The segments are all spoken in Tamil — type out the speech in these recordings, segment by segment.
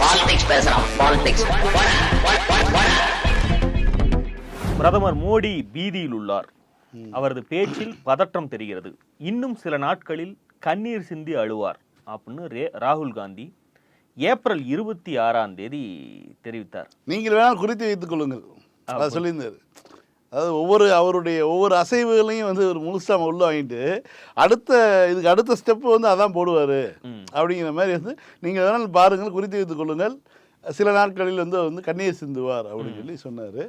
பாலிடிக்ஸ் பேசுறான் பாலிடிக்ஸ் பிரதமர் மோடி பீதியில் உள்ளார். அவரது பேச்சில் பதற்றம் தெரிகிறது. இன்னும் சில நாட்களில் கண்ணீர் சிந்தி அழுவார் அப்படின்னு ரே ராகுல் காந்தி ஏப்ரல் இருபத்தி ஆறாம் தேதி தெரிவித்தார். நீங்கள் வேணால் குறித்து வைத்துக் கொள்ளுங்கள். சொல்லியிருந்தார். அதாவது ஒவ்வொரு அவருடைய ஒவ்வொரு அசைவுகளையும் வந்து ஒரு முழுசாக உள்ள வாங்கிட்டு அடுத்த இதுக்கு அடுத்த ஸ்டெப்பு வந்து அதான் போடுவார். அப்படிங்கிற மாதிரி வந்து நீங்கள் வேணாலும் பாருங்கள் குறித்து வைத்துக் கொள்ளுங்கள். சில நாட்களில் வந்து வந்து கண்ணீர் சிந்துவார் அப்படின்னு சொல்லி சொன்னார்.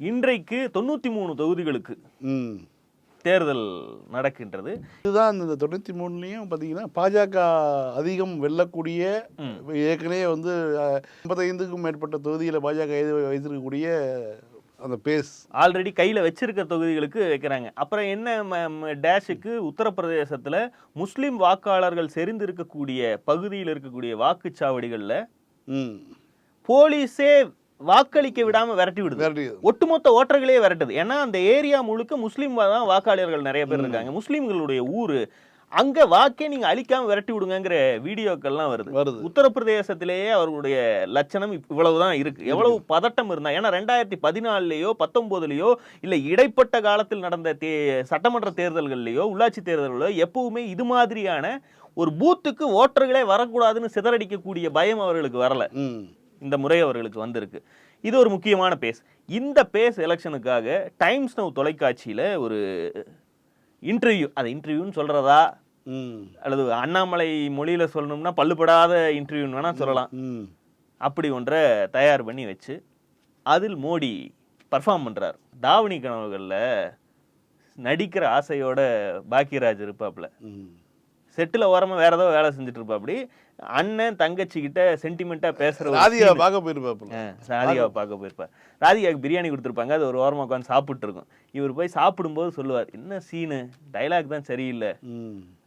இன்றைக்கு தொண்ணூத்தி மூணு தொகுதிகளுக்கு ம். தேர்தல் நடக்கின்றது. இதுதான் இந்த தொண்ணூற்றி மூணுலேயும் பார்த்தீங்கன்னா பாஜக அதிகம் வெல்லக்கூடிய ஏற்கனவே வந்து ஐம்பத்தைந்துக்கும் மேற்பட்ட தொகுதியில் பாஜக வைத்திருக்கக்கூடிய அந்த பேஸ் ஆல்ரெடி கையில வச்சிருக்க தொகுதிகளுக்கு வைக்கிறாங்க. அப்புறம் என்ன டேஷுக்கு உத்தரப்பிரதேசத்துல முஸ்லிம் வாக்காளர்கள் செறிந்து இருக்கக்கூடிய பகுதியில் இருக்கக்கூடிய வாக்குச்சாவடிகள்ல போலீஸே வாக்களிக்க விடாம விரட்டி விடுது. ஒட்டுமொத்த ஓட்டர்களே விரட்டுது. ஏன்னா அந்த ஏரியா முழுக்க முஸ்லீம் தான் வாக்காளர்கள் நிறைய பேர் இருக்காங்க. முஸ்லீம்களுடைய ஊரு அங்க வாக்கே நீங்க அழிக்காம விரட்டி விடுங்கங்கிற வீடியோக்கள்லாம் வருது. வருது. உத்தரப்பிரதேசத்திலேயே அவர்களுடைய லட்சணம் இவ்வளவுதான் இருக்கு. எவ்வளவு பதட்டம் இருந்தா ஏன்னா ரெண்டாயிரத்தி பதினாலுலயோ பத்தொன்பதுலயோ இல்ல இடைப்பட்ட காலத்தில் நடந்த தே சட்டமன்ற தேர்தல்கள்லயோ உள்ளாட்சி தேர்தல்களோ எப்பவுமே இது மாதிரியான ஒரு பூத்துக்கு ஓட்டர்களே வரக்கூடாதுன்னு சிதறடிக்கக்கூடிய பயம் அவர்களுக்கு வரல. இந்த முறை அவர்களுக்கு வந்திருக்கு. இது ஒரு முக்கியமான பேஸ். இந்த பேஸ் எலெக்ஷனுக்காக டைம்ஸ் நவ் தொலைக்காட்சியில ஒரு இன்டர்வியூ. அது இன்டர்வியூன்னு சொல்றதா? ம். அல்லது அண்ணாமலை மொழியில சொல்லணும்னா பல்லுபடாத இன்டர்வியூன்னு வேணா சொல்லலாம். அப்படி ஒன்றை தயார் பண்ணி வச்சு அதில் மோடி பர்ஃபார்ம் பண்றார். தாவணி கனவுகளில் நடிக்கிற ஆசையோட பாக்கியராஜ் இருப்பாப்புல ம். செட்டில் ஓரமா வேற ஏதோ வேலை செஞ்சுட்டு இருப்பாப்படி அண்ணன் தங்கச்சி கிட்ட சென்டிமெண்டா பேசுற ஒரு ராதிகா. பார்க்க போயிருப்பாப்புல. ராதிகாவை பார்க்க போயிருப்பார். ராதிகாவுக்கு பிரியாணி கொடுத்துருப்பாங்க. அது ஒரு ஓரமாக உட்காந்து சாப்பிட்டு இருக்கும் இவர் போய் சாப்பிடும்போது சொல்லுவார் என்ன சீனு டைலாக் தான் சரியில்லை.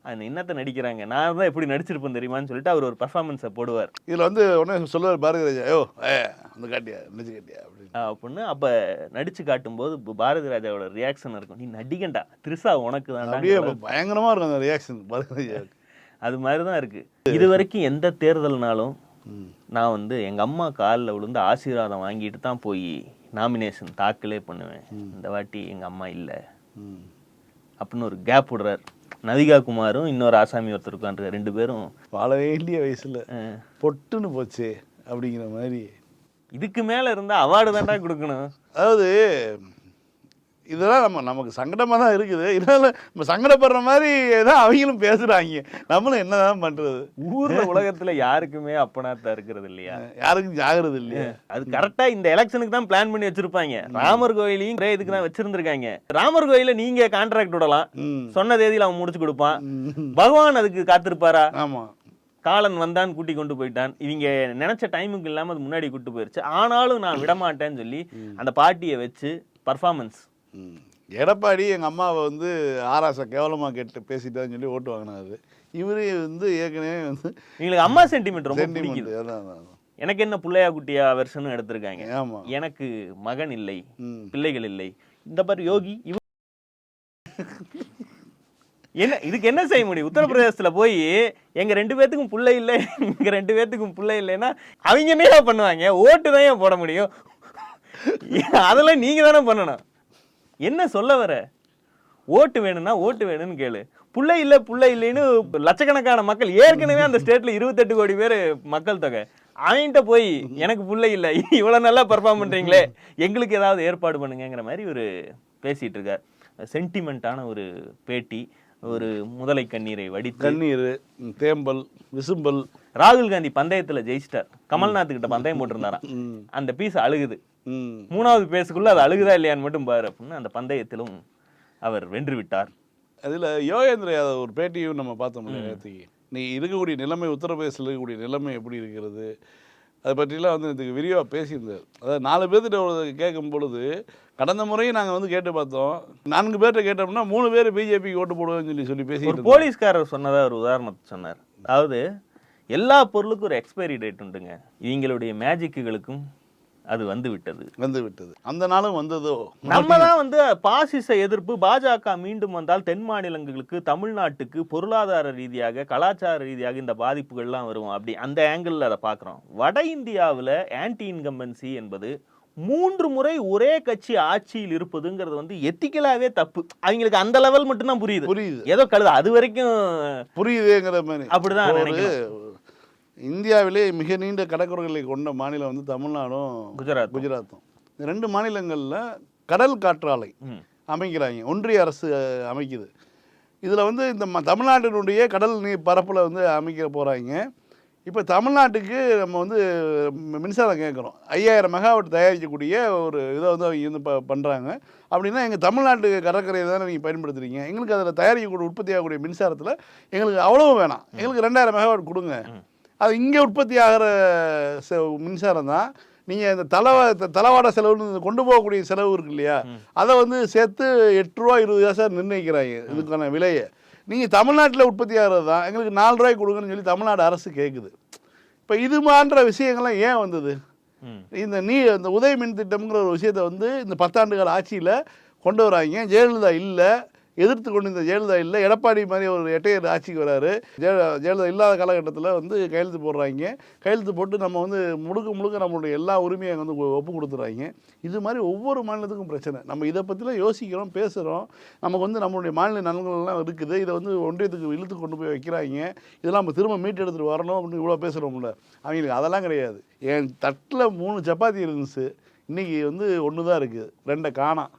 அந்த என்னத்தை நடிக்கிறாங்க. நான் தான் எப்படி நடிச்சிருப்பேன் தெரியுமான்னு சொல்லிட்டு அவர் ஒரு பர்ஃபார்மன்ஸை போடுவார். இதில் வந்து உடனே சொல்லுவார் பாரதி ராஜா ஐயோ ஏ வந்து காட்டியா நினச்சி காட்டியா? அப்படின்னு. அப்போ நடிச்சு காட்டும்போது பாரதி ராஜாவோட ரியாக்ஷன் இருக்கும். நீ நடிகண்டா திருசா உனக்கு அப்படியே தான் பயங்கரமாக இருக்கும் அந்த ரியாக்ஷன் பாரதி ராஜாவுக்கு அது மாதிரி தான் இருக்கு. இது வரைக்கும் எந்த தேர்தல்னாலும் நான் வந்து எங்க அம்மா காலில் விழுந்து ஆசீர்வாதம் வாங்கிட்டு தான் போய் நாமினேஷன் தாக்கலே பண்ணுவேன். இந்த வாட்டி எங்க அம்மா இல்லை. அப்படின்னு ஒரு கேப் விடுறாரு. நதிகா குமாரும் இன்னொரு ஆசாமி ஒருத்தர் உட்காந்துருக்காரு ரெண்டு பேரும் வாழ வேண்டிய வயசில். பொட்டுன்னு போச்சு அப்படிங்கிற மாதிரி. இதுக்கு மேல இருந்தா அவார்டு தான்டா கொடுக்கணும். அதாவது இதெல்லாம் நம்ம நமக்கு சங்கடமாக தான் இருக்குது. இதனால நம்ம சங்கடப்படுற மாதிரி தான் அவங்களும் பேசுகிறாங்க நம்மளும் என்னதான் பண்ணுறது ஊர்ல உலகத்துல யாருக்குமே அப்பனாத்தா இருக்கிறது இல்லையா? யாருக்கும் ஜாகிரது இல்லையா. அது கரெக்டா இந்த எலெக்ஷனுக்கு தான் பிளான் பண்ணி வச்சிருப்பாங்க. ராமர் கோயிலையும் ஒரே இதுக்கு தான் வச்சிருந்திருக்காங்க. ராமர் கோயில நீங்க கான்ட்ராக்ட் விடலாம். சொன்ன தேதியில அவன் முடிச்சு கொடுப்பான். பகவான் அதுக்கு காத்திருப்பாரா? ஆமாம் காலன் வந்தான் கூட்டி கொண்டு போயிட்டான். இவங்க நினைச்ச டைமுக்கு இல்லாம அது முன்னாடி கூட்டு போயிருச்சு. ஆனாலும் நான் விடமாட்டேன்னு சொல்லி அந்த பாட்டியை வச்சு பர்ஃபார்மன்ஸ். எடப்பாடி எங்கள் அம்மாவை வந்து ஆராசை கேவலமாக கேட்டு பேசிட்டான்னு சொல்லி ஓட்டு வாங்கினாரு. இவரு வந்து ஏற்கனவே வந்து எங்களுக்கு அம்மா சென்டிமெண்ட் ரொம்ப பிடிக்குது. எனக்கு என்ன புள்ளையா குட்டியா வெர்ஷனும் எடுத்திருக்காங்க. ஆமா. எனக்கு மகன் இல்லை பிள்ளைகள் இல்லை. இந்த பாரு யோகி இவ என்ன இதுக்கு என்ன செய்ய முடியும்? உத்தரப்பிரதேசத்துல போய் எங்க ரெண்டு பேத்துக்கும் புள்ளை இல்லை எங்க ரெண்டு பேத்துக்கும் புள்ளை இல்லைன்னா அவங்க என்ன பண்ணுவாங்க? ஓட்டு தான் ஏன் போட முடியும்? அதெல்லாம் நீங்க தானே பண்ணணும். என்ன சொல்ல வர? ஓட்டு வேணும்னா ஓட்டு வேணும்னு கேளு. புள்ளை இல்லை புள்ளை இல்லைன்னு லட்சக்கணக்கான மக்கள் ஏற்கனவே அந்த ஸ்டேட்ல இருபத்தெட்டு கோடி பேர் மக்கள் தொகை. அவன்கிட்ட போய் எனக்கு புள்ளை இல்லை இவ்வளவு நல்லா பெர்ஃபார்ம் பண்றீங்களே எங்களுக்கு ஏதாவது ஏற்பாடு பண்ணுங்கங்கிற மாதிரி ஒரு பேசிட்டு இருக்கார். சென்டிமெண்ட்டான ஒரு பேட்டி ஒரு முதலை கண்ணீரை வடித்து கண்ணீர் தேம்பல் விசும்பல். ராகுல் காந்தி பந்தயத்துல ஜெயிச்சிட்டார். கமல்நாத் கிட்ட பந்தயம் போட்டிருந்தாராம். அந்த பீஸ் அழுகுது. மூணாவது பேஸுக்குள்ள அது அழுகுதா இல்லையான்னு மட்டும் பாரு அப்படின்னு அந்த பந்தயத்திலும் அவர் வென்று விட்டார் அதில் யோகேந்திர யாதவ் ஒரு பேட்டியும் நம்ம பார்த்தோம் நேற்றுக்கு? நீ இருக்கக்கூடிய நிலைமை உத்தரப்பிரதேசத்தில் இருக்கக்கூடிய நிலைமை எப்படி இருக்கிறது? அதை பற்றிலாம் வந்து இதுக்கு விரிவாக பேசியிருந்தார். அதாவது நாலு பேர்த்திட்ட ஒரு கேட்கும் பொழுது கடந்த முறையும் நாங்கள் வந்து கேட்டு பார்த்தோம். நான்கு பேர்கிட்ட கேட்டோம்னா மூணு பேர் பிஜேபிக்கு ஓட்டு போடுவேன்னு சொல்லி சொல்லி ஒரு பேசிட்டு போலீஸ்காரர் சொன்னதா ஒரு உதாரணத்தை சொன்னார். அதாவது எல்லா பொருளுக்கும் ஒரு எக்ஸ்பைரி டேட் உண்டுங்க. இவங்களுடைய மேஜிக்குகளுக்கும் அது வந்து விட்டது. வந்து விட்டது. அந்த நாளும் வந்ததோ? நம்ம தான் வந்து பாசிச எதிர்ப்பு பாஜக மீண்டும் வந்தால் தென் மாநிலங்களுக்கு தமிழ்நாட்டுக்கு பொருளாதார ரீதியாக கலாச்சார ரீதியாக இந்த பாதிப்புகள்லாம் வரும். அப்படி அந்த ஆங்கிள் அதை பார்க்குறோம். வட இந்தியாவில் ஆன்டி இன்கம்பன்சி என்பது மூன்று முறை ஒரே கட்சி ஆட்சியில் இருப்பதுங்கிறது வந்து எத்திக்கலாவே தப்பு. அவங்களுக்கு அந்த லெவல் மட்டும்தான் புரியுது. புரியுது. ஏதோ கழுது அது வரைக்கும் புரியுதுங்கிற மாதிரி. அப்படிதான். இந்தியாவிலே மிக நீண்ட கடற்கரைகளை கொண்ட மாநிலம் வந்து தமிழ்நாடும் குஜராத் குஜராத்தும். இந்த ரெண்டு மாநிலங்களில் கடல் காற்றாலை. அமைக்கிறாங்க. ஒன்றிய அரசு அமைக்குது. இதில் வந்து இந்த ம- தமிழ்நாட்டினுடைய கடல் நீர் பரப்பில் வந்து அமைக்க போகிறாங்க இப்போ தமிழ்நாட்டுக்கு நம்ம வந்து மின்சாரம் கேட்குறோம். ஐயாயிரம் மெகாவாட் தயாரிக்கக்கூடிய ஒரு இதை வந்து அவங்க வந்து ப பண்ணுறாங்க அப்படின்னா எங்கள் தமிழ்நாட்டு கடற்கரையை தானே நீங்கள் பயன்படுத்துறீங்க? எங்களுக்கு அதில் தயாரிக்கக்கூடிய உற்பத்தி ஆகக்கூடிய மின்சாரத்தில் எங்களுக்கு அவ்வளவு வேணாம். எங்களுக்கு ரெண்டாயிரம் மெகாவாட் கொடுங்க. அது இங்கே உற்பத்தி ஆகிற செ- மின்சாரம் தான். நீங்கள் இந்த தலவ த- தளவாட செலவுன்னு கொண்டு போகக்கூடிய செலவு இருக்கு இல்லையா? அதை வந்து சேர்த்து எட்டு ரூபா இருபது காசா நிர்ணயிக்கிறாங்க. இதுக்கான விலையை. நீங்கள் தமிழ்நாட்டில் உற்பத்தி ஆகிறது தான். எங்களுக்கு நாலு ரூபாய் கொடுங்கன்னு சொல்லி தமிழ்நாடு அரசு கேட்குது இப்போ இது மாதிரின்ற விஷயங்கள்லாம் ஏன் வந்தது. இந்த நீ இந்த உதய மின் திட்டம்ங்கிற ஒரு விஷயத்தை வந்து இந்த பத்தாண்டுகால ஆட்சியில் கொண்டு வராங்க. ஜெயலலிதா இல்லை. எதிர்த்து கொண்டு இந்த ஜெயலலிதா இல்லை எடப்பாடி மாதிரி ஒரு எட்டையர் ஆட்சிக்கு வராரு. ஜெய ஜெயலலிதா இல்லாத காலகட்டத்தில் வந்து கையெழுத்து போடுறாங்க. கையெழுத்து போட்டு நம்ம வந்து முழுக்க முழுக்க நம்மளுடைய எல்லா உரிமையை வந்து ஒப்பு கொடுத்துறாங்க இது மாதிரி ஒவ்வொரு மாநிலத்துக்கும் பிரச்சனை. நம்ம இதை பற்றிலாம் யோசிக்கிறோம் பேசுகிறோம் நமக்கு வந்து நம்மளுடைய மாநில நலன்கள்லாம் இருக்குது. இதை வந்து ஒன்றியத்துக்கு இழுத்து கொண்டு போய் வைக்கிறாங்க. இதெல்லாம் நம்ம திரும்ப மீட்டு எடுத்துகிட்டு வரணும் அப்படின்னு இவ்வளோ பேசுகிறோம்ல அவங்களுக்கு அதெல்லாம் கிடையாது. என் தட்டில் மூணு சப்பாத்தி இருந்துச்சு. இன்னைக்கு வந்து ஒன்று தான் இருக்குது ரெண்டை காணாம்.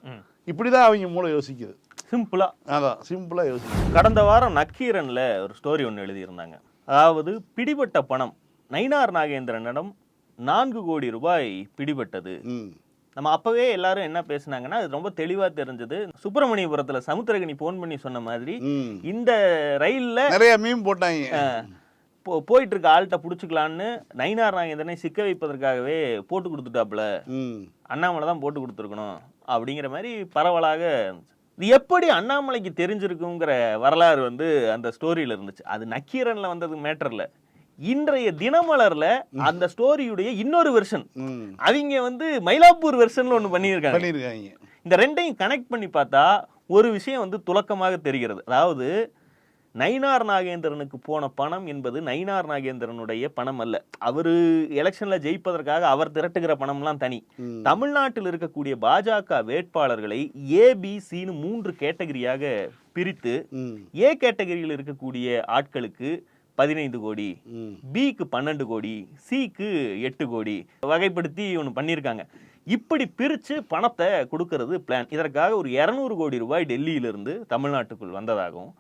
இப்படி தான் அவங்க மூளை யோசிக்குது. சிம்பிளா. அதான் சிம்பிளாக யோசிக்குது கடந்த வாரம் நக்கீரன்ல ஒரு ஸ்டோரி ஒன்று எழுதியிருந்தாங்க. அதாவது பிடிபட்ட பணம். நயினார் நாகேந்திரனிடம் நான்கு கோடி ரூபாய் பிடிபட்டது. நம்ம அப்பவே எல்லாரும் என்ன பேசுனாங்கன்னா அது ரொம்ப தெளிவா தெரிஞ்சது. சுப்பிரமணியபுரத்துல சமுத்திரகனி ஃபோன் பண்ணி சொன்ன மாதிரி இந்த ரயில்ல நிறைய மீன் போட்டாங்க. போ போயிட்டு இருக்க ஆள்கிட்ட புடிச்சுக்கலான்னு நயினார் நாகேந்திரனை சிக்க வைப்பதற்காகவே போட்டு கொடுத்துட்டாப்புல. அண்ணாமலை தான் போட்டு கொடுத்துருக்கணும். அப்படிங்கிற மாதிரி பரவலாக. இது எப்படி அண்ணாமலைக்கு தெரிஞ்சிருக்குங்கிற வரலாறு வந்து அந்த ஸ்டோரியில இருந்துச்சு. அது நக்கீரன்ல வந்தது மேட்டர்ல இன்றைய தினமலர்ல அந்த ஸ்டோரியுடைய இன்னொரு வெர்ஷன் அவங்க வந்து மயிலாப்பூர் வெர்ஷன்ல ஒன்று பண்ணியிருக்காங்க. பண்ணியிருக்காங்க. இந்த ரெண்டையும் கனெக்ட் பண்ணி பார்த்தா ஒரு விஷயம் வந்து துலக்கமாக தெரிகிறது. அதாவது நயினார் நாகேந்திரனுக்கு போன பணம் என்பது நயினார் நாகேந்திரனுடைய பணம் அல்ல. அவரு எலெக்ஷன்ல ஜெயிப்பதற்காக அவர் திரட்டுகிற பணம்லாம் தனி. தமிழ்நாட்டில் இருக்கக்கூடிய பாஜக வேட்பாளர்களை ஏபிசின்னு மூன்று கேட்டகரியாக பிரித்து ஏ கேட்டகரியில் இருக்கக்கூடிய ஆட்களுக்கு பதினைந்து கோடி பிக்கு பன்னெண்டு கோடி சிக்கு எட்டு கோடி வகைப்படுத்தி ஒன்று பண்ணியிருக்காங்க. இப்படி பிரித்து பணத்தை கொடுக்கறது பிளான் இதற்காக ஒரு இரநூறு கோடி ரூபாய் டெல்லியிலிருந்து தமிழ்நாட்டுக்குள் வந்ததாகவும்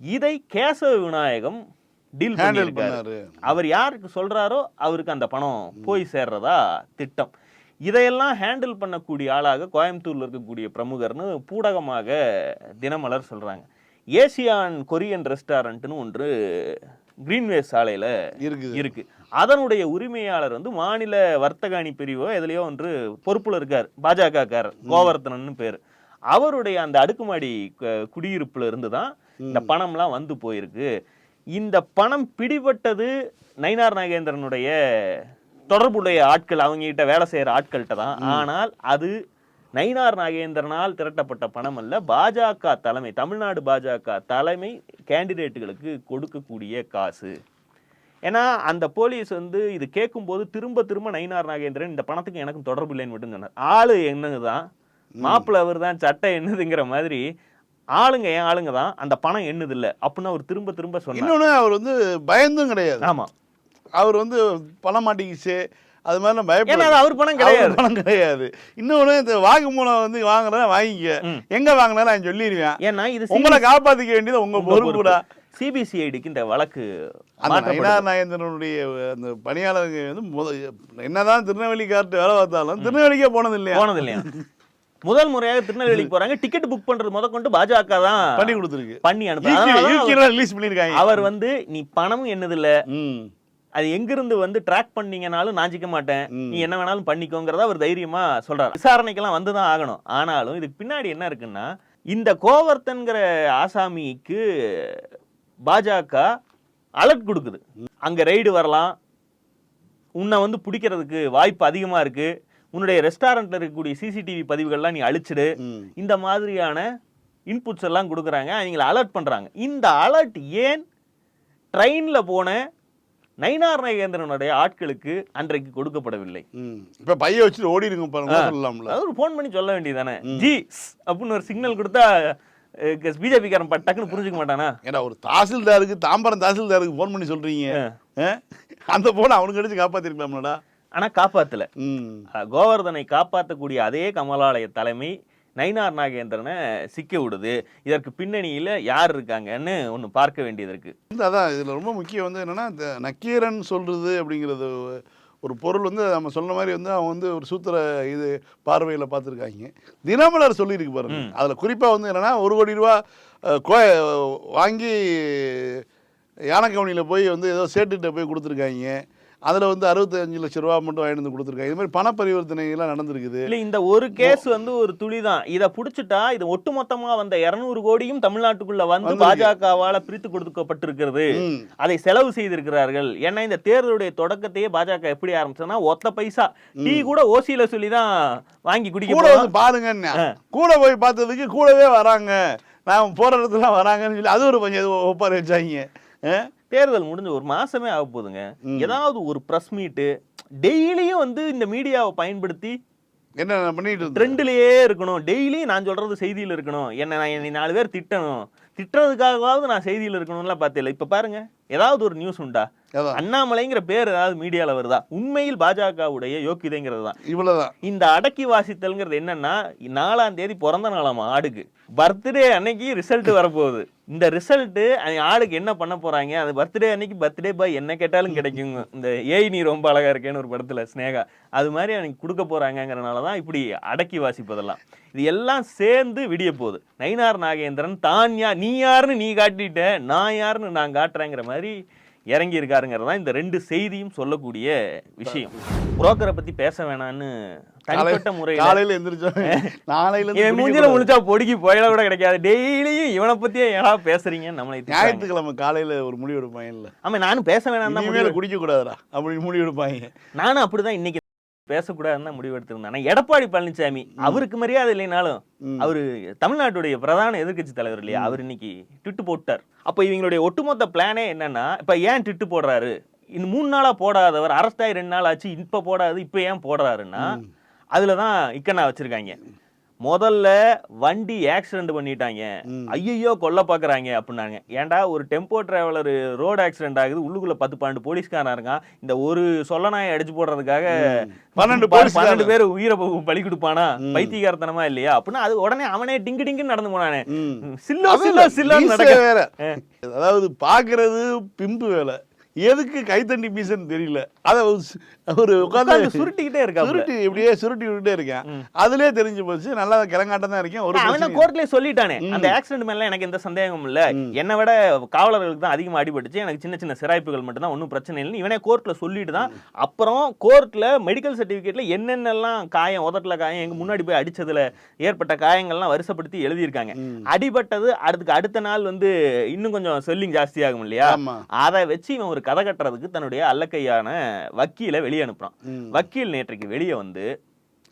இதை கேசவ விநாயகம் டீல் பண்ணியிருக்காரு. அவர் யாருக்கு சொல்றாரோ அவருக்கு அந்த பணம் போய் சேர்றதா திட்டம். இதையெல்லாம் ஹேண்டில் பண்ணக்கூடிய ஆளாக கோயம்புத்தூர்ல இருக்கக்கூடிய பிரமுகர்னு பூடகமாக தினமலர் சொல்றாங்க. ஏசியான் கொரியன் ரெஸ்டாரண்ட்னு ஒன்று கிரீன்வே சாலையில இருக்குது. இருக்கு. அதனுடைய உரிமையாளர் வந்து மாநில வர்த்தக அணி பிரிவோ எதுலயோ ஒன்று பொறுப்புல இருக்கார். பாஜக காரர் கோவர்த்தனன்னு பேர். அவருடைய அந்த அடுக்குமாடி குடியிருப்புல இருந்து தான் இந்த பணம்லாம் வந்து போயிருக்கு. இந்த பணம் பிடிபட்டது நயினார் நாகேந்திரனுடைய தொடர்புடைய ஆட்கள் அவங்க கிட்ட வேலை செய்யற ஆட்கள்கிட்ட தான். ஆனால் அது நயினார் நாகேந்திரனால் திரட்டப்பட்ட பணம் அல்ல பாஜக தலைமை தமிழ்நாடு பாஜக தலைமை கேண்டிடேட்டுகளுக்கு கொடுக்கக்கூடிய காசு. ஏன்னா அந்த போலீஸ் வந்து இது கேட்கும்போது திரும்ப திரும்ப நயினார் நாகேந்திரன் இந்த பணத்துக்கு எனக்கும் தொடர்பு இல்லைன்னு மட்டும் சொன்னார். ஆளு என்னதுதான்? மாப்பிள்ளை அவர் தான் சட்டை என்னதுங்கிற மாதிரி ஆளுங்க ஏன் ஆளுங்க தான் அந்த பணம் என்னது இல்லை அப்படின்னு அவர் திரும்ப திரும்ப சொன்னார். இன்னொன்று அவர் வந்து பயந்தும் கிடையாது. ஆமா. அவர் வந்து பணம் மாட்டிக்கிச்சு அது மாதிரி ஏன்னா பயப்பட அது அவர் பணம் கிடையாது. பணம் கிடையாது. இன்னொன்று இந்த வாக்குமூலம் வந்து வாங்குறேன் வாங்கிக்க. எங்க வாங்கினாலும் நான் சொல்லிடுவேன். ஏன்னா இது உங்களை காப்பாத்திக்க வேண்டியது உங்க பொறுப்புடா சிபிசிஐடிக்கு இந்த வழக்கு. நயினார் நாகேந்திரனுடைய அந்த பணியாளர்கள் வந்து என்னதான் திருநெல்வேலி கார்ட்டு வேலை பார்த்தாலும் திருநெல்வேலிக்கே போனது இல்லையா போனது இல்லையா முதல் முறையாக திருநெல்வேலிக்கு போறாங்க. டிக்கெட் புக் பண்றது முத கொண்டு பாஜக தான் பண்ணி கொடுத்துருக்கு. பண்ணி அனுப்பு அதனால அவர்- வந்து நீ பணம் என்னது இல்ல அது எங்கிருந்து வந்து ட்ராக் பண்ணீங்கனாலும் நான் சிக்க மாட்டேன். நீ என்ன வேணாலும் பண்ணிக்கோங்கிறத அவர் தைரியமா சொல்றாரு. விசாரணைக்கெல்லாம் வந்து தான் ஆகணும். ஆனாலும் இதுக்கு பின்னாடி என்ன இருக்குன்னா இந்த கோவர்த்தன்கிற ஆசாமிக்கு பாஜக அலர்ட் கொடுக்குது. அங்க ரைடு வரலாம். உன்னை வந்து பிடிக்கிறதுக்கு வாய்ப்பு அதிகமா இருக்கு. உன்னுடைய ரெஸ்டாரண்ட்ல இருக்கக்கூடிய சிசிடிவி பதிவுகள்லாம் நீ அழிச்சிடு. இந்த மாதிரியான இன்புட்ஸ் எல்லாம் கொடுக்குறாங்க. அவங்கள அலர்ட் பண்றாங்க. இந்த அலர்ட் ஏன் ட்ரெயின்ல போன நயினார் நாகேந்திரனுடைய ஆட்களுக்கு அன்றைக்கு கொடுக்கப்படவில்லை. இப்ப பைய வச்சுட்டு ஓடிடுங்க பாருங்க சொல்லலாம்ல அதாவது ஒரு ஃபோன் பண்ணி சொல்ல வேண்டியதானே ஜி அப்படின்னு ஒரு சிக்னல் கொடுத்தா பிஜேபி காரன் பட் டக்குன்னு புரிஞ்சுக்க மாட்டானா? ஏன்னா ஒரு தாசில்தாருக்கு தாம்பரம் தாசில்தாருக்கு ஃபோன் பண்ணி சொல்றீங்க? அந்த போனை அவனுக்கு அடிச்சு காப்பாத்திருக்கலாம்லடா. ஆனா காப்பாத்தல. ம். அஹ் கோவர்தனை காப்பாற்றக்கூடிய அதே கமலாலய தலைமை நயினார் நாகேந்திரனை சிக்க விடுது. இதற்கு பின்னணியில யார் இருக்காங்கன்னு ஒன்னு பார்க்க வேண்டியது இருக்கு. வந்து அதான் இதில் ரொம்ப முக்கியம் வந்து என்னன்னா இந்த நக்கீரன் சொல்றது அப்படிங்கிறது ஒரு பொருள் வந்து நம்ம சொன்ன மாதிரி வந்து அவங்க வந்து ஒரு சூத்திர இது பார்வையில் பார்த்துருக்காங்க. தினமலர் சொல்லியிருக்கு பாருங்க. அதில் குறிப்பாக வந்து என்னன்னா ஒரு கோடி ரூபா கோ வாங்கி யானைக்கவனியில் போய் வந்து ஏதோ சேட்டுகிட்ட போய் கொடுத்துருக்காங்க. அதில் வந்து அறுபத்தஞ்சு லட்ச ரூபா மட்டும் வாங்கிட்டு வந்து கொடுத்துருக்காங்க. இது மாதிரி பண பரிவர்த்தனைகள்லாம் நடந்திருக்குது. இல்ல இந்த ஒரு கேஸ் வந்து ஒரு துளி தான் இதை புடிச்சிட்டா இது ஒட்டுமொத்தமா வந்த 200 கோடியும் தமிழ்நாட்டுக்குள்ள வந்து. பாஜகவால பிரித்து கொடுக்கப்பட்டிருக்கிறது. அதை செலவு செய்திருக்கிறார்கள். ஏன்னா இந்த தேர்தலுடைய தொடக்கத்தையே பாஜக எப்படி ஆரம்பிச்சதுன்னா ஒத்த பைசா. டீ கூட ஓசியில சொல்லி தான் வாங்கி குடிக்க கூட. வந்து பாருங்கன்னு கூட போய் பார்த்ததுக்கு கூடவே வராங்க. நான் போற இடத்துல வராங்கன்னு சொல்லி அது ஒரு கொஞ்சம் ஒப்பாரி வச்சாங்க? தேர்தல் முடிஞ்சு ஒரு மாசமே ஆக போகுதுங்க. ஏதாவது ஒரு பிரஸ் மீட்டு டெய்லியும் வந்து இந்த மீடியாவை பயன்படுத்தி என்ன பண்ணிட்டு ட்ரெண்ட்லயே இருக்கணும். டெய்லியும் நான் சொல்றது செய்தியில இருக்கணும். என்ன நான் என்னை நாலு பேர் திட்டணும். திட்டுறதுக்காகவாவது நான் செய்தியில இருக்கணும்லாம் பார்த்தேன் இப்ப பாருங்க ஏதாவது ஒரு நியூஸ் உண்டா? அண்ணாமலைங்கிற பேர் ஏதாவது மீடியால வருதா? உண்மையில் பாஜகவுடைய யோக்கியதைங்கிறது தான். இவ்வளவுதான். இந்த அடக்கி வாசித்தல்ங்கிறது என்னன்னா நாலாம் தேதி பிறந்த நாளாம் ஆடுக்கு. பர்த்டே அன்னைக்கு ரிசல்ட் வரப்போகுது. இந்த ரிசல்ட்டு ஆளுக்கு என்ன பண்ண போகிறாங்க அது பர்த்டே அன்னைக்கு பர்த்டே பாய் என்ன கேட்டாலும் கிடைக்குங்க இந்த ஏய் நீ ரொம்ப அழகாக இருக்கேன்னு ஒரு படத்தில் ஸ்னேகா. அது மாதிரி அன்னைக்கு கொடுக்க போகிறாங்கங்கிறனால தான் இப்படி அடக்கி வாசிப்பதெல்லாம். இது எல்லாம் சேர்ந்து விடிய போகுது. நயினார் நாகேந்திரன் தான் யா நீ யாருன்னு நீ காட்டிட்ட நான் யாருன்னு நான் காட்டுறேங்கிற மாதிரி இறங்கி இருக்காருங்கிறது தான் இந்த ரெண்டு செய்தியும் சொல்லக்கூடிய விஷயம். புரோக்கரை பத்தி பேச வேணான்னு தனிப்பட்ட முறையில் காலையில எந்திரிச்சோம் நாளையில இவன் மூஞ்சில. முழிச்சா பொடிக்கு புயல கூட கிடைக்காது. டெய்லியும் இவனை பத்தியே ஏதாவது பேசுறீங்கன்னு நம்மளை. ஞாயிற்றுக்கிழமை காலையில ஒரு முடிவு எடுப்பாங்க இல்ல. ஆமா நானும் பேச வேணாம் தான் குடிக்க கூடாதுடா. அப்படி முடிவு எடுப்பாங்க நானும் அப்படிதான் இன்னைக்கு பேசக்கூடாதுன்னு தான் முடிவு எடுத்திருந்தேன் ஆனா எடப்பாடி பழனிசாமி அவருக்கு மரியாதை இல்லைனாலும். அவரு தமிழ்நாட்டுடைய பிரதான எதிர்க்கட்சி தலைவர் இல்லையா? அவர் இன்னைக்கு ட்விட்டு போட்டார். அப்ப இவங்களுடைய ஒட்டுமொத்த பிளானே என்னன்னா இப்ப ஏன் ட்விட்டு போடுறாரு? இந்த மூணு நாளா போடாதவர் அரஸ்ட் ஆகி ரெண்டு நாள் ஆச்சு இப்ப போடாது இப்ப ஏன் போடுறாருன்னா அதுலதான் இக்கண்ணா வச்சிருக்காங்க. முதல்ல வண்டி ஆக்சிடென்ட் பண்ணிட்டாங்க. ஐயையோ கொல்ல பாக்குறாங்க அப்படின்னாங்க. ஏன்டா ஒரு டெம்போ டிராவலர் ரோடு ஆக்சிடென்ட் ஆகுது உள்ளுக்குள்ள பத்து பன்னெண்டு போலீஸ்காரன் இருக்கான். இந்த ஒரு சொல்லனாயை அடிச்சு போடுறதுக்காக பன்னெண்டு. பன்னெண்டு பேர் உயிரை பலி கொடுப்பானா? பைத்தியகாரத்தனமா இல்லையா? அப்படின்னா அது உடனே அவனே டிங்கு டிங்குன்னு நடந்து போனானே. சில்லோ சில்லோ மீசை நடக்க. வேற. அதாவது பாக்குறது பிம்பு வேலை. எதுக்கு கைத்தண்டி பீசன்னு தெரியல. அத ஒரு உட்காந்து சுருட்டிக்கிட்டே இருக்கா சுருட்டி இப்படியே சுருட்டி விட்டுட்டே இருக்கேன். அதுலயே தெரிஞ்சு போச்சு. நல்லா கிளங்காட்டம் தான் இருக்கேன். ஒரு அவன் கோர்ட்லயே சொல்லிட்டானே. அந்த ஆக்சிடென்ட் மேல எனக்கு எந்த சந்தேகமும் இல்ல. என்னை விட காவலர்களுக்கு தான் அதிகமா அடிபட்டுச்சு. எனக்கு சின்ன சின்ன சிராய்ப்புகள் மட்டும் தான் ஒன்றும் பிரச்சனை இல்லைன்னு இவனே கோர்ட்ல சொல்லிட்டு தான் அப்புறம் கோர்ட்ல மெடிக்கல் சர்டிபிகேட்ல என்னென்னலாம் காயம் உதட்டுல காயம் எங்க முன்னாடி போய் அடிச்சதுல ஏற்பட்ட காயங்கள்லாம் வருஷப்படுத்தி எழுதியிருக்காங்க. அடிபட்டது அடுத்துக்கு அடுத்த நாள் வந்து இன்னும் கொஞ்சம் செல்லிங் ஜாஸ்தியாகும் இல்லையா? அதை வச்சு இவன் ஒரு கதை கட்டுறதுக்கு தன்னுடைய அல்லக்கையான வக்கீலை வெளியே அனுப்புறான். ம். வக்கீல் நேற்றைக்கு வெளியே வந்து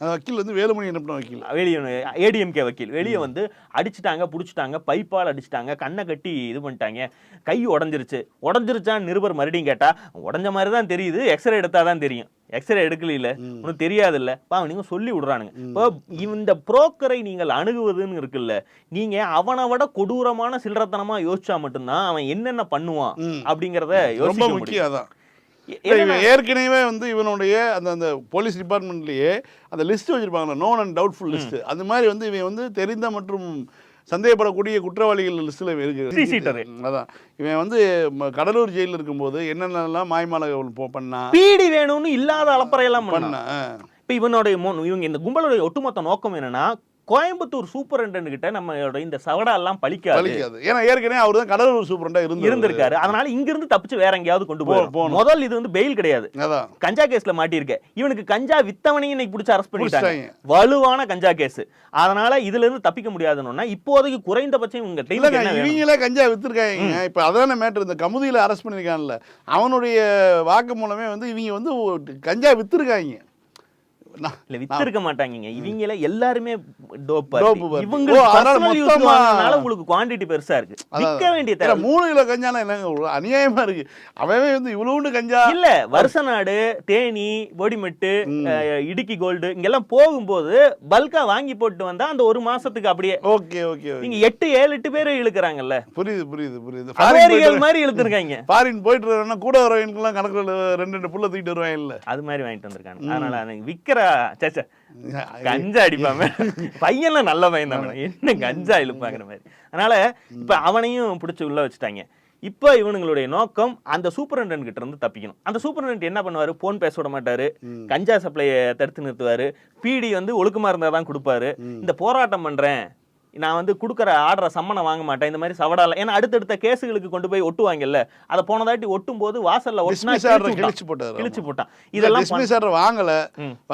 வக்கீல் வந்து வேலுமணி என்ன வக்கீல். வெளியே ஏடிஎம்கே வக்கீல். வெளியே வந்து அடிச்சிட்டாங்க புடிச்சிட்டாங்க பைப்பால் அடிச்சிட்டாங்க கண்ணை கட்டி இது பண்ணிட்டாங்க. கை உடஞ்சிருச்சு. உடஞ்சிருச்சான்னு நிருபர் மறுபடியும் கேட்டா உடஞ்ச மாதிரி தான் தெரியுது எக்ஸ்ரே எடுத்தா தான் தெரியும். எக்ஸ்ரே எடுக்கல ஒன்றும் தெரியாது இல்ல பாவம் நீங்க சொல்லி விடுறானுங்க. இப்போ இந்த புரோக்கரை நீங்கள் அணுகுவதுன்னு இருக்குல்ல நீங்க அவனை விட கொடூரமான சில்லறத்தனமா யோசிச்சா மட்டும்தான் அவன் என்னென்ன பண்ணுவான். அப்படிங்கறத யோசிக்க முடியும். ஏற்கனவே வந்து இவனுடைய அந்த அந்த போலீஸ் டிபார்ட்மெண்ட்லயே அந்த லிஸ்ட் வச்சிருப்பாங்கல்ல நோன் அண்ட் டவுட்ஃபுல் லிஸ்ட் அந்த மாதிரி வந்து இவன் வந்து தெரிந்த மற்றும் சந்தேகப்படக்கூடிய குற்றவாளிகள் லிஸ்ட்ல இருக்கு. Three seater. அதான். இவன் வந்து கடலூர் ஜெயிலில் இருக்கும்போது என்னென்னலாம் மாய்மாலை போ- பண்ணா? பீடி வேணும்னு இல்லாத அலப்பறையெல்லாம் பண்ணான். பண்ண. இப்ப இவனுடைய இவங்க இந்த கும்பலுடைய ஒட்டுமொத்த நோக்கம் என்னன்னா கோயம்புத்தூர் சூப்பரண்டன் கிட்ட நம்மளோட இந்த சவடா எல்லாம் பழிக்காது. ஏன்னா ஏற்கனவே அவர் தான் கடலூர் சூப்பரண்டா இருந்து இருந்திருக்காரு. அதனால இங்க இருந்து தப்பிச்சு வேற எங்கேயாவது கொண்டு போகணும். முதல் இது வந்து பெயில் கிடையாது. கஞ்சா கேஸ்ல மாட்டியிருக்க. இவனுக்கு கஞ்சா வித்தவனையும் இன்னைக்கு பிடிச்சி அரெஸ்ட் பண்ணிட்டாங்க. வலுவான கஞ்சா கேஸ். அதனால இதுல இருந்து தப்பிக்க முடியாதுன்னா இப்போதைக்கு குறைந்தபட்சம் இவங்க? இவங்களே கஞ்சா வித்துருக்காங்க இப்ப அதான மேட்டர் இந்த கமுதியில அரெஸ்ட் பண்ணிருக்கான்ல அவனுடைய வாக்கு மூலமே வந்து இவங்க வந்து கஞ்சா வித்துருக்காங்க. இல்ல வித்து இருக்க மாட்டாங்கங்க இவங்கள எல்லாருமே டோப் வாங்குறதுனால உங்களுக்கு குவாண்டிட்டி பெருசா இருக்கு விற்க வேண்டிய தேவை மூணு கிலோ கஞ்சானா என்னங்க அநியாயமா இருக்கு அவன் வந்து இவ்வளவுண்டு கஞ்சா இல்ல வருஷநாடு தேனி போடிமெட்டு இடுக்கி கோல்டு இங்கெல்லாம் போகும்போது பல்கா வாங்கி போட்டு வந்தா அந்த ஒரு மாசத்துக்கு அப்படியே ஓகே ஓகே. நீங்க எட்டு ஏழு எட்டு பேரை இழுக்கிறாங்கல்ல புரியுது புரியுது புரியுது அமெரிக்கல் மாதிரி இழுத்துருக்காங்க ஃபாரின் போயிட்டு கூட வரவங்களுக்குலாம் கணக்குல ரெண்டு ரெண்டு புள்ள தூக்கிட்டு வருவாங்க இல்ல அது மாதிரி வாங்கிட்டு வந்திருக்காங்க அதனால எனக்கு விக்கிற சே, சே, கஞ்சா அடிப்பாம பையன்லாம் நல்ல பையன் தான் என்ன கஞ்சா இழுப்பாங்கிற மாதிரி. அதனால இப்ப அவனையும் பிடிச்சி உள்ள வச்சுட்டாங்க. இப்போ இவனுங்களுடைய நோக்கம் அந்த சூப்பரண்டன் கிட்ட இருந்து தப்பிக்கணும். அந்த சூப்பரண்ட் என்ன பண்ணுவாரு? போன் பேச விட மாட்டாரு. கஞ்சா சப்ளையை தடுத்து நிறுத்துவாரு. பிடி வந்து ஒழுக்கமா இருந்தா தான் கொடுப்பாரு இந்த போராட்டம் பண்றேன். நான் வந்து கொடுக்குற ஆர்டரை சம்மனை வாங்க மாட்டேன். இந்த மாதிரி சவடால ஏன்னா அடுத்தடுத்த கேஸுகளுக்கு கொண்டு போய் ஒட்டுவாங்கல்ல அதை போன தாட்டி ஒட்டும் போது வாசல்ல ஒட்டினா கிழிச்சு. போட்டாரு. கிழிச்சு போட்டான். இதெல்லாம் டிஸ்மிஸ் ஆர்டர் வாங்கல.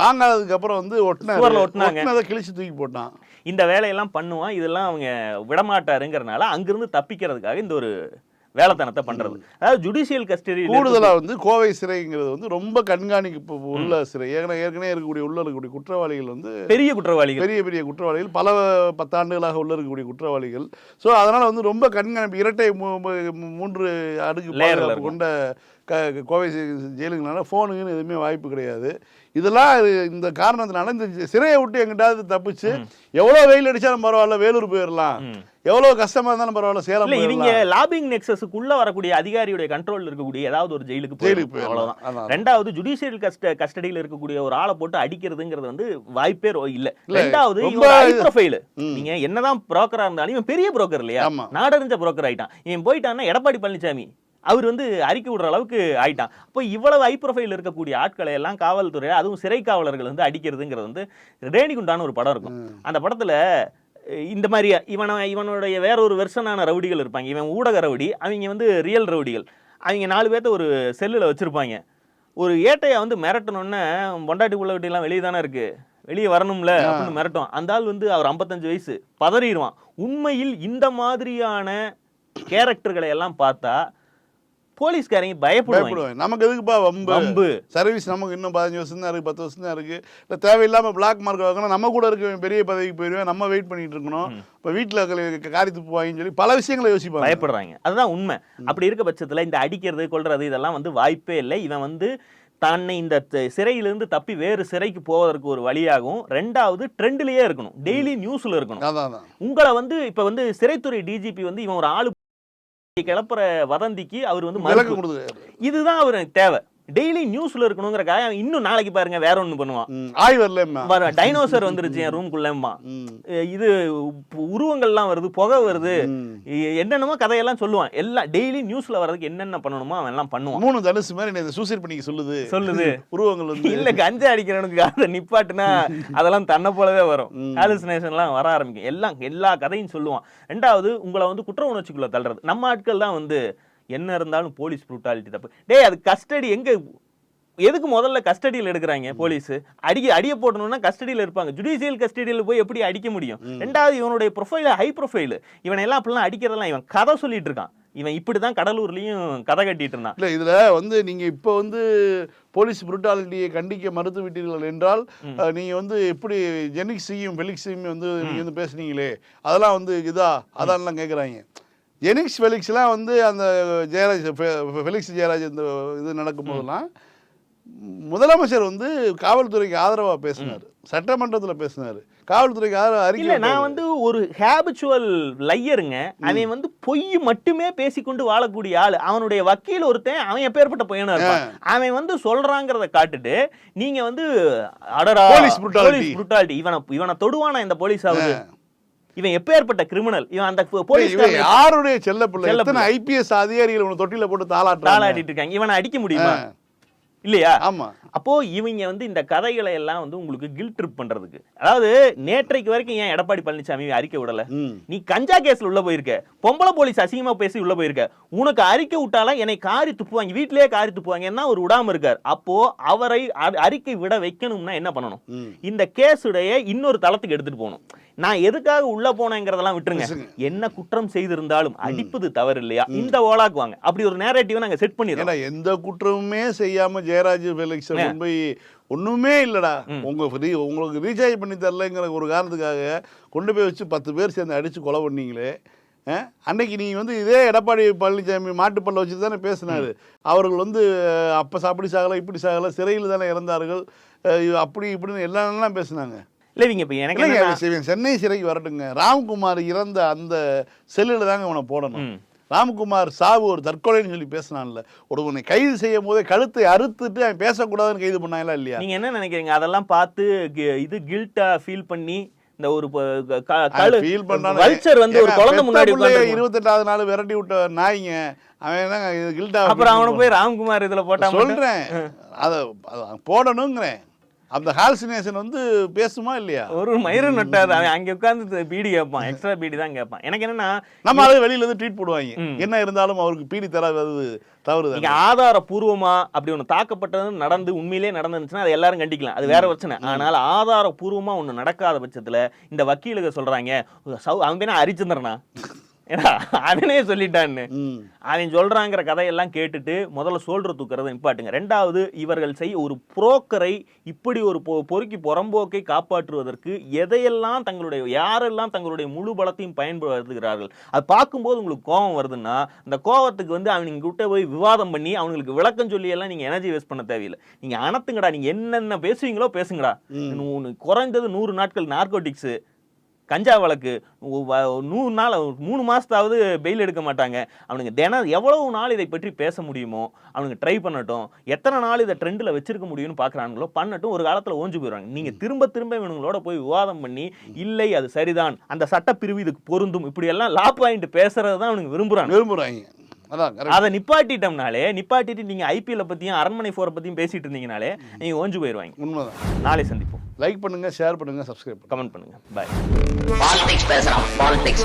வாங்காததுக்கு அப்புறம் வந்து ஒட்டினாரு. ஒட்டுனாங்க. ஒட்டினதை கிழிச்சு தூக்கி போட்டான். இந்த வேலையெல்லாம் பண்ணுவான். இதெல்லாம் அவங்க விடமாட்டாருங்கிறனால அங்கிருந்து தப்பிக்கிறதுக்காக இந்த ஒரு வேலைத்தனத்தை பண்றது. அதாவது ஜுடிஷியல் கஸ்டடி கூடுதலா வந்து கோவை சிறைங்கிறது வந்து ரொம்ப கண்காணிப்பு உள்ள சிறை. ஏற்கனவே ஏற்கனவே இருக்கக்கூடிய உள்ள இருக்கக்கூடிய குற்றவாளிகள் வந்து பெரிய குற்றவாளிகள். பெரிய பெரிய குற்றவாளிகள் பல பத்தாண்டுகளாக உள்ள இருக்கக்கூடிய குற்றவாளிகள். ஸோ அதனால வந்து ரொம்ப கண்காணிப்பு இரட்டை மூன்று அடுக்கு. கொண்ட கோவை ஜெயிலுங்கனால ஃபோனுங்கன்னு எதுவுமே வாய்ப்பு கிடையாது. இதெல்லாம் இது- இந்த காரணத்தினால இந்த சிறையை விட்டு எங்கிட்டாவது தப்பிச்சு எவ்வளோ வெயில் அடிச்சாலும் பரவாயில்ல வேலூர் போயிடலாம் எவ்வளோ கஷ்டமா இருந்தாலும் பரவாயில்ல சேலம் இவங்க போயிடலாம் லாபிங் நெக்ஸஸுக்குள்ள வரக்கூடிய அதிகாரியுடைய கண்ட்ரோல்ல இருக்கக்கூடிய ஏதாவது ஒரு ஜெயிலுக்கு ஜெயிலுக்கு போயிடும். அவ்வளவுதான். ரெண்டாவது ஜுடிஷியல் கஸ்ட கஸ்டடியில் இருக்கக்கூடிய ஒரு ஆளை போட்டு அடிக்கிறதுங்கிறது வந்து வாய்ப்பே இல்ல. ரெண்டாவது ப்ரொஃபைல் ம். நீங்க என்னதான் புரோக்கரா இருந்தாலும் இவன் பெரிய புரோக்கர் இல்லையா. நாடறிஞ்ச புரோக்கர் ஆயிட்டான். இவன் போயிட்டான்னா எடப்பாடி பழனிசாமி அவர் வந்து அறிக்கை விடுற அளவுக்கு ஆயிட்டான். அப்போ இவ்வளவு ஹை ப்ரொஃபைல் இருக்கக்கூடிய ஆட்களை எல்லாம் காவல்துறை அதுவும் சிறை காவலர்கள் வந்து அடிக்கிறதுங்கிறது வந்து ரேணிகுண்டான ஒரு படம் இருக்கும். அந்த படத்துல இந்த மாதிரி இவன இவனுடைய வேற ஒரு வெர்ஷனான ரவுடிகள் இருப்பாங்க. இவன் ஊடக ரவுடி அவங்க வந்து ரியல் ரவுடிகள். அவங்க நாலு பேர்த்த ஒரு செல்லில் வச்சிருப்பாங்க. ஒரு ஏட்டையை வந்து மிரட்டணுன்னே பொண்டாட்டி புள்ள எல்லாம் வெளியே தானே இருக்கு. வெளியே வரணும்ல அப்படின்னு மிரட்டும் அந்த ஆள் வந்து அவர் 55 வயசு. பதறிடுவான். உண்மையில் இந்த மாதிரியான கேரக்டர்களை எல்லாம் பார்த்தா போலீஸ்காரங்க பயப்படுவாங்க. நமக்கு எதுக்குப்பா வம்பு? வம்பு. சர்வீஸ் நமக்கு இன்னும் பதினஞ்சு வருஷம் தான் இருக்கு பத்து வருஷம் தான் இருக்கு. இல்லை தேவையில்லாம பிளாக் மார்க் வாங்கணும் நம்ம கூட இருக்க பெரிய பதவிக்கு போயிடுவேன் நம்ம வெயிட் பண்ணிட்டு இருக்கணும். இப்போ வீட்டில் காரி துப்புவாங்கன்னு சொல்லி பல விஷயங்களை யோசிப்பாங்க. பயப்படுறாங்க. அதுதான் உண்மை. அப்படி இருக்க பட்சத்துல இந்த அடிக்கிறது கொல்றது இதெல்லாம் வந்து வாய்ப்பே இல்லை. இவன் வந்து தன்னை இந்த சிறையிலிருந்து தப்பி வேறு சிறைக்கு போவதற்கு ஒரு வழியாகும் ரெண்டாவது ட்ரெண்ட்லயே இருக்கணும். டெய்லி நியூஸ்ல இருக்கணும். உங்களை வந்து இப்ப வந்து சிறைத்துறை டிஜிபி வந்து இவன் ஒரு ஆளு கிளப்புற வதந்திக்கு அவர் வந்து இதுதான் அவருக்கு தேவை. டெய்லி நியூஸ்ல இருக்கணுங்கிறக்காக இன்னும் நாளைக்கு பாருங்க வேற ஒண்ணு பண்ணுவான். ஆய் வரலம்மா. வர டைனோசர் வந்துருச்சு என் ரூம்குள்ளம்மா இது உருவங்கள்லாம் வருது புகை வருது. என்னென்னமோ கதையெல்லாம் சொல்லுவான். எல்லாம் டெய்லி நியூஸ்ல வர்றதுக்கு என்னென்ன பண்ணணுமோ அவன் எல்லாம் பண்ணுவான். மூணு தனுசு மாதிரி என்னை சூசைட் பண்ணிக்க சொல்லுது. சொல்லுது. உருவங்கள் வந்து. இல்ல கஞ்சா அடிக்கிறவனுக்கு அதை நிப்பாட்டுனா அதெல்லாம் தன்னை போலவே வரும். ஹாலுசினேஷன்லாம் வர ஆரம்பிக்கும். எல்லாம் எல்லா கதையும் சொல்லுவான். ரெண்டாவது உங்களை வந்து குற்ற உணர்ச்சிக்குள்ள தள்ளுறது. நம்ம ஆட்கள் தான் வந்து என்ன இருந்தாலும் போலீஸ் ப்ரூட்டாலிட்டி தப்பு. டேய் அது கஸ்டடி எங்க எதுக்கு முதல்ல கஸ்டடியில் எடுக்கிறாங்க போலீஸ்? அடிக்க அடிய போடணும்னா கஸ்டடியில் இருப்பாங்க. ஜுடிஷியல் கஸ்டடியில் போய் எப்படி அடிக்க முடியும்? ரெண்டாவது இவனுடைய ப்ரொஃபைல் ஹை ப்ரொஃபைல் இவனை எல்லாம் அப்படிலாம் அடிக்கிறதெல்லாம் இவன் கதை சொல்லிட்டு இருக்கான். இவன் இப்படிதான் கடலூர்லயும் கதை கட்டிட்டு இருந்தான். இல்ல இதுல வந்து நீங்க இப்போ வந்து போலீஸ் புருட்டாலிட்டியை கண்டிக்க மறுத்து விட்டீர்கள் என்றால் அஹ், நீங்க வந்து எப்படி ஜெனிக்ஸையும் ஃபெலிக்ஸையும் வந்து நீங்க வந்து பேசுனீங்களே அதெல்லாம் வந்து இதா அதான்லாம் கேக்குறாங்க. ஜெனிக்ஸ் ஃபெலிக்ஸ்லாம் வந்து அந்த ஜெயராஜ் ஃபெ- ஃபெலிக்ஸ் ஜெயராஜ் இந்த இது நடக்கும் போதெல்லாம் முதலமைச்சர் வந்து காவல்துறைக்கு ஆதரவா பேசினார். சட்டமன்றத்துல பேசினார். காவல்துறைக்கு ஆதரவா அறிக்கை நான். வந்து ஒரு ஹேபிச்சுவல் லையருங்க அவன் வந்து பொய் மட்டுமே பேசிக்கொண்டு வாழக்கூடிய ஆளு. அவனுடைய வக்கீல் ஒருத்தன் அவன் எப்பேற்பட்ட பையனா இருப்பான். அவன் வந்து சொல்றாங்கிறத காட்டுட்டு நீங்க வந்து அடரா. போலீஸ் புருட்டாலிட்டி இவனை இவனை தொடுவானா இந்த போலீஸ் ஆகுது இவன் எப்பேற்பட்ட கிரிமினல் இவன் அந்த போலீஸ் யாருடைய செல்ல பிள்ளை? எத்தனை ஐபிஎஸ் அதிகாரிகள் உன தொட்டில போட்டு தாளாட்டுறாங்க? தாளாடிட்டு இருக்காங்க. இவனை அடிக்க முடியுமா? இல்லையா? ஆமா. அப்போ இவங்க வந்து இந்த கதைகளை எல்லாம் வந்து உங்களுக்கு கில் ட்ரிப் பண்றதுக்கு. அதாவது நேற்றைக்கு வரைக்கும் ஏன் எடப்பாடி பழனிசாமி அறிக்கை விடல? நீ கஞ்சா கேஸ்ல உள்ள போயிருக்க. பொம்பளை போலீஸ் அசிங்கமா பேசி உள்ள போயிருக்க. உனக்கு அறிக்கை விட்டாலாம் என்னை காரி துப்புவாங்க. வீட்டிலேயே காரி துப்புவாங்கன்னா ஒரு விடாம இருக்கார்? அப்போ அவரை அறிக்கை விட வைக்கணும்னா என்ன பண்ணணும்? இந்த கேஸுடைய இன்னொரு தளத்துக்கு எடுத்துட்டு போகணும். நான் எதுக்காக உள்ள போனேங்கிறதெல்லாம் விட்டுருங்க. என்ன குற்றம் செய்திருந்தாலும் அடிப்பது தவறு இல்லையா இந்த ஓலாக்குவாங்க அப்படி ஒரு நேரேட்டிவ் நாங்க செட் பண்ணிடுறோம். எந்த குற்றமுமே செய்யாம ஜெயராஜ் ஃபெலிக்ஸ் போய் ஒண்ணுமே இல்லடா. உங்க உங்களுக்கு ரீசார்ஜ் பண்ணி தரலைங்கிற ஒரு காரணத்துக்காக கொண்டு போய் வச்சு பத்து பேர் சேர்ந்து அடிச்சு கொலை பண்ணீங்களே அன்னைக்கு நீ வந்து இதே எடப்பாடி பழனிசாமி மாட்டுப்பல்ல வச்சு தானே பேசினாரு. அவர்கள் வந்து அப்ப அப்படி சாகல இப்படி சாகல சிறையில் தானே இறந்தார்கள் அப்படி இப்படின்னு எல்லாம் பேசினாங்க. இல்ல இவங்க இப்ப எனக்கு சென்னை சிறைக்கு வரட்டுங்க. ராம்குமார் இறந்த அந்த செல்லில் தாங்க இவனை போடணும். ராம்குமார் சாவு ஒரு தற்கொலைன்னு சொல்லி பேசினான்ல. ஒருவனை கைது செய்யும் போதே கழுத்தை அறுத்துட்டு அவன் பேசக்கூடாதுன்னு கைது பண்ணாங்களா இல்லையா? நீங்க என்ன நினைக்கிறீங்க? அதெல்லாம் பார்த்து இது கில்ட்டா ஃபீல் பண்ணி இந்த ஒரு ஃபீல் பண்ணானே வல்ச்சர் வந்து ஒரு குழந்தை முன்னாடி. இருபத்தெட்டாவது நாள் விரட்டி விட்ட நாய்ங்க அவன் இது கில்ட்டா அப்புறம் அவனை போய் ராம்குமார் இதுல போட்டா மட்டும் சொல்றேன். அதை அதை போடணுங்கிறேன். அந்த ஹால்சினேஷன் வந்து பேசுமா இல்லையா? ஒரு மயிறு நட்டாது. அவன் அங்க உட்கார்ந்து பீடி கேட்பான். எக்ஸ்ட்ரா பீடி தான் கேட்பான். எனக்கு என்னன்னா நம்ம ஆளு வெளியில இருந்து ட்வீட் போடுவாங்க. என்ன இருந்தாலும் அவருக்கு பீடி தராது தவறு நீங்க ஆதாரபூர்வமா அப்படி ஒண்ணு தாக்கப்பட்டது நடந்து உண்மையிலேயே நடந்துச்சுன்னா அதை எல்லாரும் கண்டிக்கலாம். அது வேற பிரச்சனை. ஆனால் ஆதாரபூர்வமா ஒண்ணு நடக்காத பட்சத்துல இந்த வக்கீலுக சொல்றாங்க அவன் பேனா ஹரிச்சந்திரனா? ஏன்னா அவனே சொல்லிட்டான்னு. அவன் சொல்றாங்கிற கதையெல்லாம் கேட்டுட்டு முதல்ல சோல்ற தூக்குறதை நிப்பாட்டுங்க. ரெண்டாவது இவர்கள் செய் ஒரு புரோக்கரை இப்படி ஒரு பொ- பொறுக்கி புறம்போக்கை காப்பாற்றுவதற்கு எதையெல்லாம் தங்களுடைய யாரெல்லாம் தங்களுடைய முழு பலத்தையும் பயன்படுத்துகிறார்கள்? அது பார்க்கும்போது உங்களுக்கு கோபம் வருதுன்னா அந்த கோவத்துக்கு வந்து அவனுங்க கிட்ட போய் விவாதம் பண்ணி அவங்களுக்கு விளக்கம் சொல்லி எல்லாம் நீங்க எனர்ஜி வேஸ்ட் பண்ண தேவையில்லை. நீங்க அனத்துங்கடா நீங்க என்னென்ன பேசுவீங்களோ பேசுங்கடா. குறைந்தது நூறு நாட்கள் நார்கோட்டிக்ஸ் கஞ்சா வழக்கு. நூறு நாள் மூணு மாசத்தாவது பெயில் எடுக்க மாட்டாங்க. அவனுங்க தினம் எவ்வளவு நாள் இதை பற்றி பேச முடியுமோ அவனுங்க ட்ரை பண்ணட்டும். எத்தனை நாள் இதை ட்ரெண்டில் வச்சிருக்க முடியும்னு பார்க்குறாங்களோ பண்ணட்டும் ஒரு காலத்தில் ஓஞ்சு போயிடுவாங்க நீங்கள் திரும்ப திரும்ப இவனுங்களோட போய் விவாதம் பண்ணி இல்லை அது சரிதான். அந்த சட்டப்பிரிவு இதுக்கு பொருந்தும். இப்படி எல்லாம் லா பாயிண்ட் பேசுறது தான் அவனுங்க அதான் correct. அதை நிப்பாட்டிட்டோம்னாலே நிப்பாட்டிட்டு நீங்க ஐபிஎல் பத்தியும் அரண்மனை ஃபோரை பத்தியும் பேசிட்டு இருந்தீங்கனாலே நீங்க ஓஞ்சு போயிடுவாங்க உண்மைதான். நாளை சந்திப்போம். லைக் பண்ணுங்க ஷேர் பண்ணுங்க சப்ஸ்கிரைப் பண்ணுங்க. கமெண்ட் பண்ணுங்க. பாய் பாலிடிக்ஸ் பேசுறான் பாலிடிக்ஸ்